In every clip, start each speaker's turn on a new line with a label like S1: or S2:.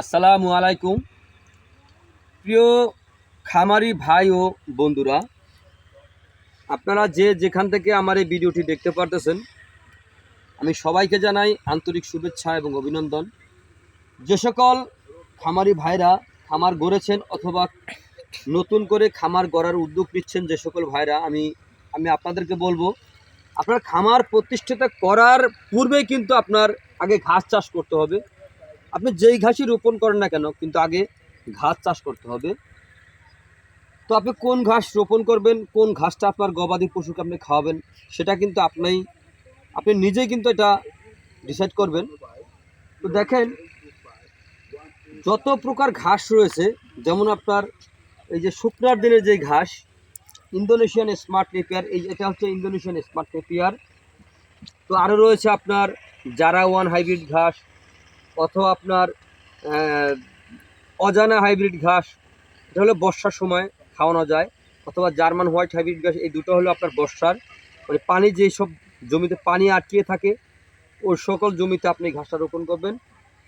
S1: আসসালামু আলাইকুম। প্রিয় খামারি ভাই ও বন্ধুরা, আপনারা যে যেখান থেকে আমার এই ভিডিওটি দেখতে পারতেছেন, আমি সবাইকে জানাই আন্তরিক শুভেচ্ছা এবং অভিনন্দন। যে সকল খামারি ভাইরা খামার গড়েছেন অথবা নতুন করে খামার গড়ার উদ্যোগ নিচ্ছেন, যে সকল ভাইরা, আমি আমি আপনাদেরকে বলব, আপনার খামার প্রতিষ্ঠিত করার পূর্বেই কিন্তু আপনার আগে ঘাস চাষ করতে হবে। আপনি যেই ঘাসই রোপণ করেন না কেন, কিন্তু আগে ঘাস চাষ করতে হবে। তো আপনি কোন ঘাস রোপণ করবেন, কোন ঘাসটা আপনার গবাদি পশুকে আপনি খাওয়াবেন, সেটা কিন্তু আপনি আপনি নিজেই কিন্তু এটা ডিসাইড করবেন। তো দেখেন, যত প্রকার ঘাস রয়েছে, যেমন আপনার এই যে শুকনার দিনের যে ঘাস, ইন্দোনেশিয়ান স্মার্ট নেপিয়ার, এই এটা হচ্ছে ইন্দোনেশিয়ান স্মার্ট নেপিয়ার। তো আরও রয়েছে আপনার জারা ওয়ান হাইব্রিড ঘাস অথবা আপনার অজানা হাইব্রিড ঘাস, এটা হলো বর্ষার সময় খাওয়ানো যায়, অথবা জার্মান হোয়াইট হাইব্রিড ঘাস, এই দুটো হলো আপনার বর্ষার। মানে পানি যেসব জমিতে পানি আটকিয়ে থাকে, ওই সকল জমিতে আপনি ঘাসটা রোপণ করবেন।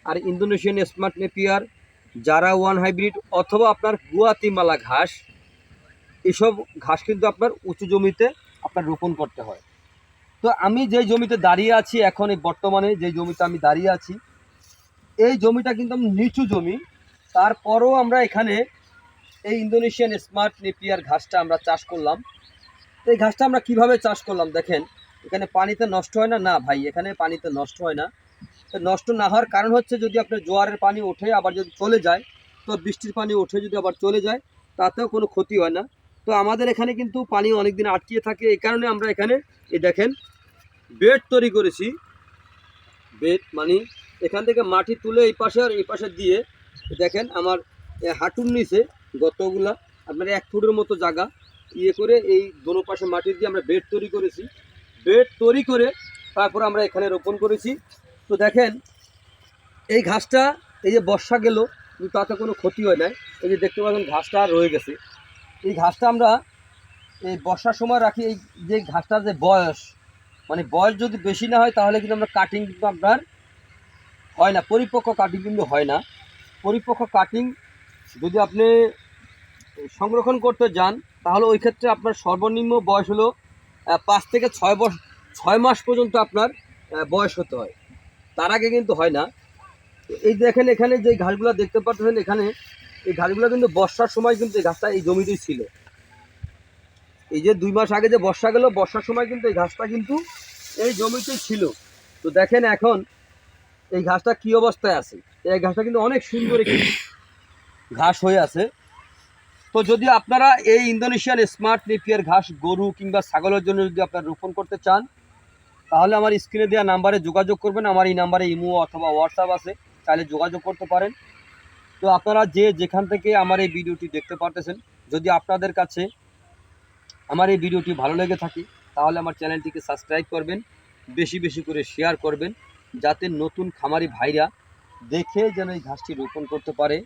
S1: আর ইন্দোনেশিয়ান স্মার্ট নেপিয়ার জারা ওয়ান হাইব্রিড অথবা আপনার গুয়াতিমালা ঘাস, এসব ঘাস কিন্তু আপনার উঁচু জমিতে আপনার রোপণ করতে হয়। তো আমি যে জমিতে দাঁড়িয়ে আছি এখন, এই বর্তমানে যে জমিতে আমি দাঁড়িয়ে আছি এই জমিটা কিন্তু নিচু জমি। তারপরও আমরা এখানে এই ইন্দোনেশিয়ান স্মার্ট নেপিয়ার ঘাসটা আমরা চাষ করলাম। তো এই ঘাসটা আমরা কীভাবে চাষ করলাম দেখেন, এখানে পানিতে নষ্ট হয় না? না ভাই, এখানে পানিতে নষ্ট হয় না। তো নষ্ট না হওয়ার কারণ হচ্ছে যদি আপনার জোয়ারের পানি ওঠে, আবার যদি চলে যায়, তো বৃষ্টির পানি ওঠে যদি আবার চলে যায়, তাতেও কোনো ক্ষতি হয় না। তো আমাদের এখানে কিন্তু পানি অনেক দিন আটকিয়ে থাকে, এই কারণে আমরা এখানে এই দেখেন, বেড তৈরি করেছি। বেড মানে এখান থেকে মাটি তুলে এই পাশে আর এই পাশে দিয়ে, দেখেন আমার হাঁটুর নিচে গতগুলা, আপনার এক ফুটের মতো জায়গা। ইয়ে করে এই দোনো পাশে মাটি দিয়ে আমরা বেড তৈরি করেছি। বেড তৈরি করে তারপর আমরা এখানে রোপণ করেছি। তো দেখেন, এই ঘাসটা, এই যে বর্ষা গেল, কিন্তু তাতে কোনো ক্ষতি হয় নাই। এই যে দেখতে পাচ্ছেন, ঘাসটা রয়ে গেছে। এই ঘাসটা আমরা এই বর্ষার সময় রাখি, এই যে ঘাসটার যে বয়স মানে বয়স যদি বেশি না হয়, তাহলে কিন্তু আমরা কাটিং কিন্তু আপনার হয় না, পরিপক্ক কাটিং কিন্তু হয় না। পরিপক্ক কাটিং যদি আপনি সংরক্ষণ করতে যান, তাহলে ওই ক্ষেত্রে আপনার সর্বনিম্ন বয়স হলো পাঁচ থেকে ছয় বছর ছয় মাস পর্যন্ত আপনার বয়স হতে হয়। তার আগে কিন্তু হয় না। এই দেখেন এখানে যে ঘাসগুলো দেখতে পাচ্ছেন এখানে, এই ঘাসগুলো কিন্তু বর্ষার সময় কিন্তু এই ঘাসটা এই জমিতেই ছিল। এই যে দুই মাস আগে যে বর্ষা গেল, বর্ষার সময় কিন্তু এই ঘাসটা কিন্তু এই জমিতেই ছিল। তো দেখেন এখন এই ঘাসটা কি অবস্থায় আছে? এই ঘাসটা কিন্তু অনেক সুন্দর একটি ঘাস হয়ে আছে। তো যদি আপনারা এই ইন্দোনেশিয়ান স্মার্ট নেপিয়ার ঘাস, গরু কিংবা ছাগলের জন্য যদি আপনারা রোপণ করতে চান, তাহলে আমার স্ক্রিনে দেওয়া নাম্বারে যোগাযোগ করবেন। আমার এই নাম্বারে ইমো অথবা হোয়াটসঅ্যাপ আছে, চাইলে যোগাযোগ করতে পারেন। তো আপনারা যে যেখান থেকে আমার এই ভিডিওটি দেখতে পারতেছেন, যদি আপনাদের কাছে আমার এই ভিডিওটি ভালো লেগে থাকে, তাহলে আমার চ্যানেলটিকে সাবস্ক্রাইব করবেন, বেশি বেশি করে শেয়ার করবেন। যাতে নতুন খামারি ভাইরা দেখে যেন এই ঘাসটি রোপণ করতে পারে।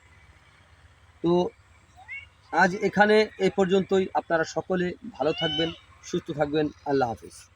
S1: তো আজ এখানে এ পর্যন্তই। আপনারা সকলে ভালো থাকবেন, সুস্থ থাকবেন। আল্লাহ হাফিজ।